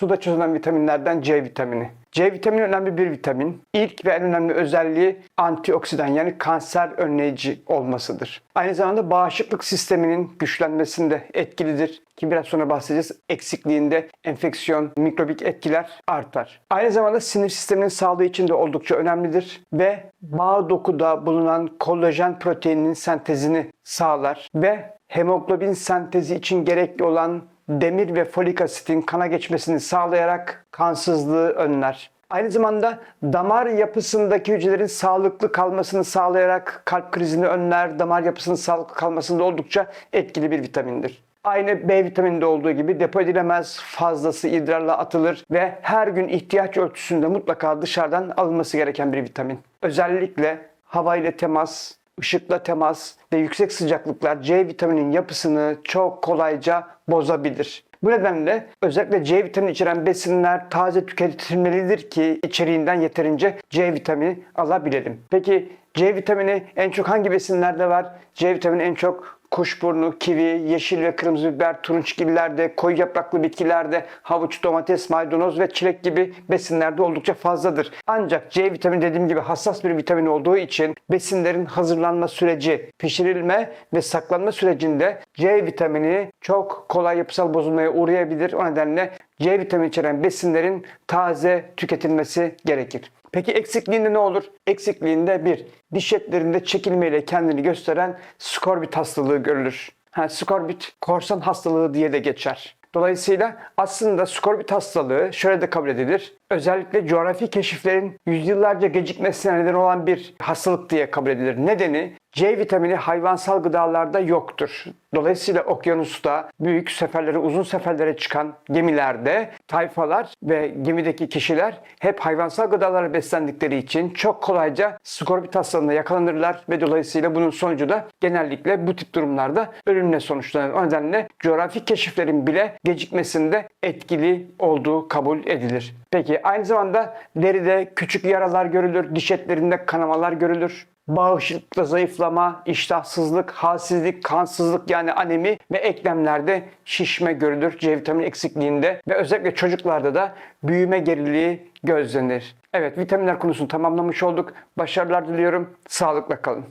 Suda çözülen vitaminlerden C vitamini. C vitamini önemli bir vitamin. İlk ve en önemli özelliği antioksidan yani kanser önleyici olmasıdır. Aynı zamanda bağışıklık sisteminin güçlenmesinde etkilidir ki biraz sonra bahsedeceğiz. Eksikliğinde enfeksiyon, mikrobik etkiler artar. Aynı zamanda sinir sisteminin sağlığı için de oldukça önemlidir ve bağ dokuda bulunan kolajen proteininin sentezini sağlar ve hemoglobin sentezi için gerekli olan demir ve folik asitin kana geçmesini sağlayarak kansızlığı önler. Aynı zamanda damar yapısındaki hücrelerin sağlıklı kalmasını sağlayarak kalp krizini önler, damar yapısının sağlıklı kalmasında oldukça etkili bir vitamindir. Aynı B vitamininde olduğu gibi depo edilemez fazlası idrarla atılır ve her gün ihtiyaç ölçüsünde mutlaka dışarıdan alınması gereken bir vitamin. Özellikle hava ile temas, ışıkla temas ve yüksek sıcaklıklar C vitaminin yapısını çok kolayca bozabilir. Bu nedenle özellikle C vitamini içeren besinler taze tüketilmelidir ki içeriğinden yeterince C vitamini alabilelim. Peki C vitamini en çok hangi besinlerde var? C vitamini en çok kuşburnu, kivi, yeşil ve kırmızı biber, turunçgillerde, koyu yapraklı bitkilerde, havuç, domates, maydanoz ve çilek gibi besinlerde oldukça fazladır. Ancak C vitamini dediğim gibi hassas bir vitamin olduğu için besinlerin hazırlanma süreci, pişirilme ve saklanma sürecinde C vitamini çok kolay yapısal bozulmaya uğrayabilir. O nedenle C vitamini içeren besinlerin taze tüketilmesi gerekir. Peki eksikliğinde ne olur? Eksikliğinde bir, diş etlerinde çekilmeyle kendini gösteren skorbut hastalığı görülür. Ha, skorbut korsan hastalığı diye de geçer. Dolayısıyla aslında skorbut hastalığı şöyle de kabul edilir. Özellikle coğrafi keşiflerin yüzyıllarca gecikmesine neden olan bir hastalık diye kabul edilir. Nedeni C vitamini hayvansal gıdalarda yoktur. Dolayısıyla okyanusta büyük seferlere, uzun seferlere çıkan gemilerde tayfalar ve gemideki kişiler hep hayvansal gıdalara beslendikleri için çok kolayca skorbut hastalığına yakalanırlar ve dolayısıyla bunun sonucu da genellikle bu tip durumlarda ölümle sonuçlanır. O nedenle coğrafi keşiflerin bile gecikmesinde etkili olduğu kabul edilir. Peki aynı zamanda deride küçük yaralar görülür, diş etlerinde kanamalar görülür. Bağışıklıkta zayıflama, iştahsızlık, halsizlik, kansızlık yani anemi ve eklemlerde şişme görülür C vitamini eksikliğinde ve özellikle çocuklarda da büyüme geriliği gözlenir. Evet vitaminler konusunu tamamlamış olduk. Başarılar diliyorum. Sağlıkla kalın.